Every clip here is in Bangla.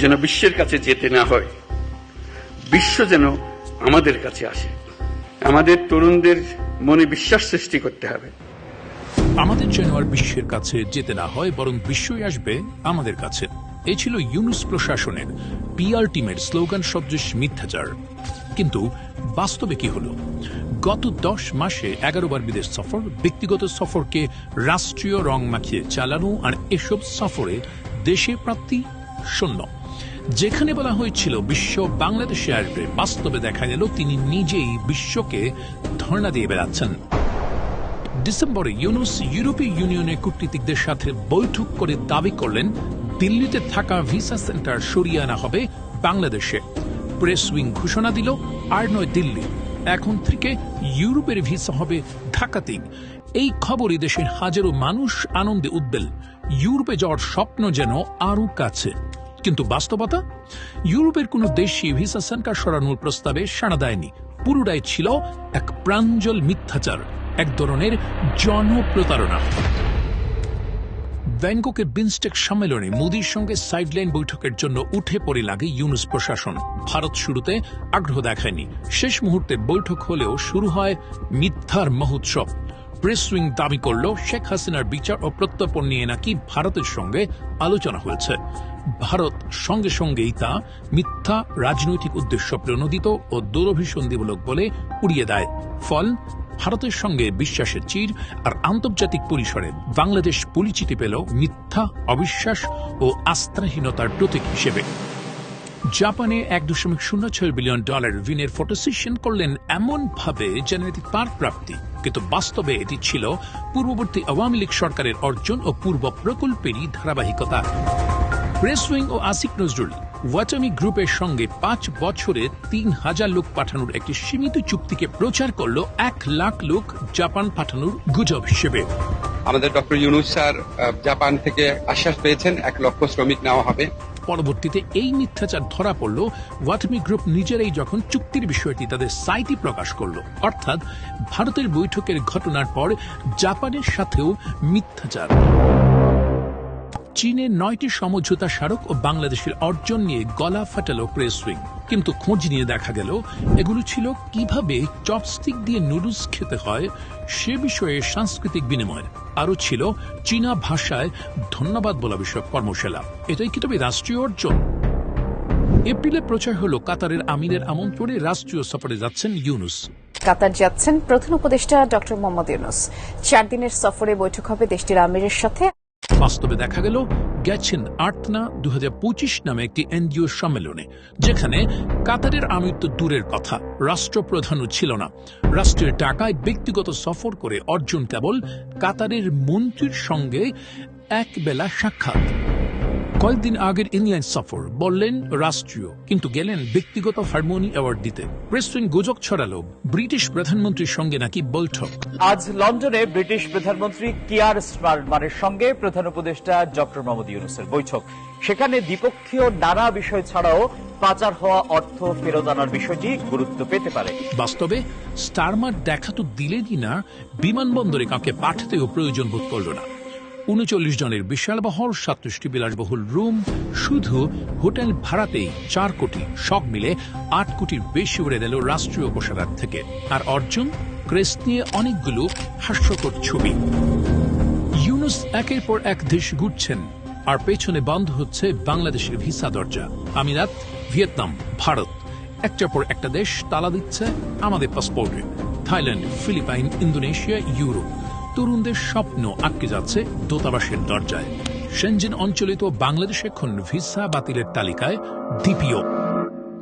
যেন বিশ্বের কাছে যেতে না হয়। বিশ্ব যেন আমাদের কাছে আসে। আমাদের তরুণদের মনে বিশ্বাস সৃষ্টি করতে হবে। আমাদের যেন আর বিশ্বের কাছে যেতে না হয়, বরং বিশ্বই আসবে আমাদের কাছে। এ ছিল ইউনুস প্রশাসনের পিআর টিমের স্লোগান সদৃশ মিথ্যাচার। কিন্তু বাস্তবে কি হলো? গত দশ মাসে এগারো বার বিদেশ সফর, ব্যক্তিগত সফরকে রাষ্ট্রীয় রং মাখিয়ে চালানো আর এসব সফরে দেশে প্রাপ্তি শূন্য। যেখানে বলা হয়েছিল বিশ্ব বাংলাদেশে আসবে, বাস্তবে দেখা গেল তিনি নিজেই বিশ্বকে ধর্ণা দিয়ে বেড়াচ্ছেন। ডিসেম্বরে ইউনুস ইউরোপীয় ইউনিয়নের কূটনীতিকদের সাথে বৈঠক করে দাবি করলেন, দিল্লিতে থাকা ভিসা সেন্টার সরিয়ে আনা হবে বাংলাদেশে। প্রেস উইং ঘোষণা দিল, আর নয় দিল্লি। এখন থেকে ইউরোপের ভিসা হবে ঢাকাতেই। এই খবরই দেশের হাজারো মানুষ আনন্দে উদ্বেল। ইউরোপে যাওয়ার স্বপ্ন যেন আরও কাছে। কিন্তু বাস্তবতা? ইউরোপের কোনো দেশই ভিসা সেন্টার সরানোর প্রস্তাবে সাড়া দেয়নি। পুরোটাই ছিল এক প্রাঞ্জল মিথ্যাচার, এক ধরনের জনপ্রতারণা। ব্যাংককের বিনস্টেক সম্মেলনে মোদীর সঙ্গে সাইডলাইন বৈঠকের জন্য উঠে পড়ে লাগে ইউনুস প্রশাসন। ভারত শুরুতে আগ্রহ দেখায়নি। শেষ মুহূর্তে বৈঠক হলেও শুরু হয় মিথ্যার মহোৎসব। প্রেস উইং দাবি করল, শেখ হাসিনার বিচার ও প্রত্যর্পণ নিয়ে নাকি ভারতের সঙ্গে আলোচনা হয়েছে। ভারত সঙ্গে সঙ্গেই তা মিথ্যা রাজনৈতিক উদ্দেশ্য প্রণোদিত ও দুরভিসন্ধিমূলক বলে উড়িয়ে দেয়। ফল, ভারতের সঙ্গে বিশ্বাসের চির আর আন্তর্জাতিক পরিসরে বাংলাদেশ পরিচিতি পেল মিথ্যা, অবিশ্বাস ও আস্থাহীনতার প্রতীক হিসেবে। জাপানে এক দশমিক শূন্য ছয় বিলিয়ন ডলার ঋণের ফটোসেশন করলেন এমন ভাবে যেন এটি তার প্রাপ্তি, কিন্তু বাস্তবে এটি ছিল পূর্ববর্তী আওয়ামী লীগ সরকারের অর্জন ও পূর্ব প্রকল্পেরই ধারাবাহিকতা। প্রেস উইং ও আসিক নজরুল ওয়াটামি গ্রুপের সঙ্গে পাঁচ বছরে তিন হাজার লোক পাঠানোর একটি সীমিত চুক্তিকে প্রচার করল এক লাখ লোক জাপান পাঠানোর গুজব হিসেবে। আমাদের ডক্টর ইউনুস স্যার জাপান থেকে আশ্বাস পেয়েছেন এক লক্ষ শ্রমিক নেওয়া হবে। পরবর্তীতে এই মিথ্যাচার ধরা পড়ল ওয়াটমি গ্রুপ নিজেরাই যখন চুক্তির বিষয়টি তাদের সাইটে প্রকাশ করল। অর্থাৎ ভারতের বৈঠকের ঘটনার পর জাপানের সাথেও মিথ্যাচার। চীনের নয়টি সমঝোতা স্মারক ও বাংলাদেশের অর্জন নিয়ে গলা ফাটালো প্রেস উইং। কিন্তু খোঁজ নিয়ে দেখা গেল, এগুলো ছিল কীভাবে চপস্টিক দিয়ে নুডলস খেতে হয় সে বিষয়ে সাংস্কৃতিক বিনিময় আরও ছিল চীনা ভাষায় ধন্যবাদ বলা বিষয়ক কর্মশালা। এটাই কি তবে রাষ্ট্রীয় অর্জন? এপ্রিলে প্রচার হলো কাতারের আমিরের আমন্ত্রণে রাষ্ট্রীয় সফরে যাচ্ছেন ইউনুস। কাতার যাচ্ছেন প্রধান উপদেষ্টা ডক্টর মোহাম্মদ ইউনুস। চার দিনের সফরে বৈঠক হবে দেশটির আমিরের সাথে। বাস্তবে দেখা গেল গেছেন আটনা দু হাজার পঁচিশ নামে একটি এনজিও সম্মেলনে, যেখানে কাতারের আমৃত্য দূরের কথা, রাষ্ট্রপ্রধানও ছিল না। রাষ্ট্রের টাকায় ব্যক্তিগত সফর করে অর্জুন কেবল কাতারের মন্ত্রীর সঙ্গে এক বেলা সাক্ষাৎ। কয়েকদিন আগের ইংল্যান্ড সফর বললেন রাষ্ট্রীয় কিন্তু গেলেন ব্যক্তিগত হারমোনি অ্যাওয়ার্ড দিতে। প্রেসউইং গুজব ছড়ালো ব্রিটিশ প্রধানমন্ত্রীর সঙ্গে নাকি বৈঠক? আজ লন্ডনে ব্রিটিশ প্রধানমন্ত্রী কিয়ার স্টারমারের সঙ্গে প্রধান উপদেষ্টা ডক্টর মোহাম্মদ ইউনুসের বৈঠক। সেখানে দ্বিপক্ষীয় নানা বিষয় ছাড়াও পাচার হওয়া অর্থ ফেরত আনার বিষয়টি গুরুত্ব পেতে পারে। বাস্তবে স্টারমার দেখা তো দিলেনই না বিমানবন্দরে কাউকে পাঠাতেও প্রয়োজন বোধ করল না। উনচল্লিশ জনের বিশাল বহর সাতত্রিশটি বিলাসবহুল রুম শুধু হোটেল ভাড়াতেই চার কোটি সব মিলে আট কোটির বেশি উড়ে দিল রাষ্ট্রীয় কোষাগার থেকে। আর অর্জন, ক্রেস্ট নিয়ে অনেকগুলো হাস্যকর ছবি। ইউনুস একের পর এক দেশ ঘুরছেন, আর পেছনে বন্ধ হচ্ছে বাংলাদেশের ভিসা দরজা। আমিরাত, ভিয়েতনাম, ভারত। একটার পর একটা দেশ তালা দিচ্ছে আমাদের পাসপোর্টে। Thailand, Philippines, Indonesia, Europe. তরুণদের স্বপ্ন আটকে যাচ্ছে দূতাবাসের দরজায়। সেনজিন অঞ্চলিত বাংলাদেশ এখন ভিসা বাতিলের তালিকায় দ্বিতীয়।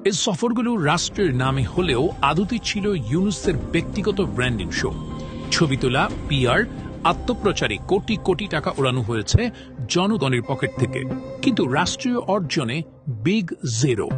এই সফরগুলো রাষ্ট্রের নামে হলেও আদতে ছিল ইউনুসের ব্যক্তিগত ব্র্যান্ডিং শো। ছবি তোলা, পিআর, আত্মপ্রচারে কোটি কোটি টাকা ওড়ানো হয়েছে জনগণের পকেট থেকে। কিন্তু রাষ্ট্রীয় অর্জনে বিগ জিরো।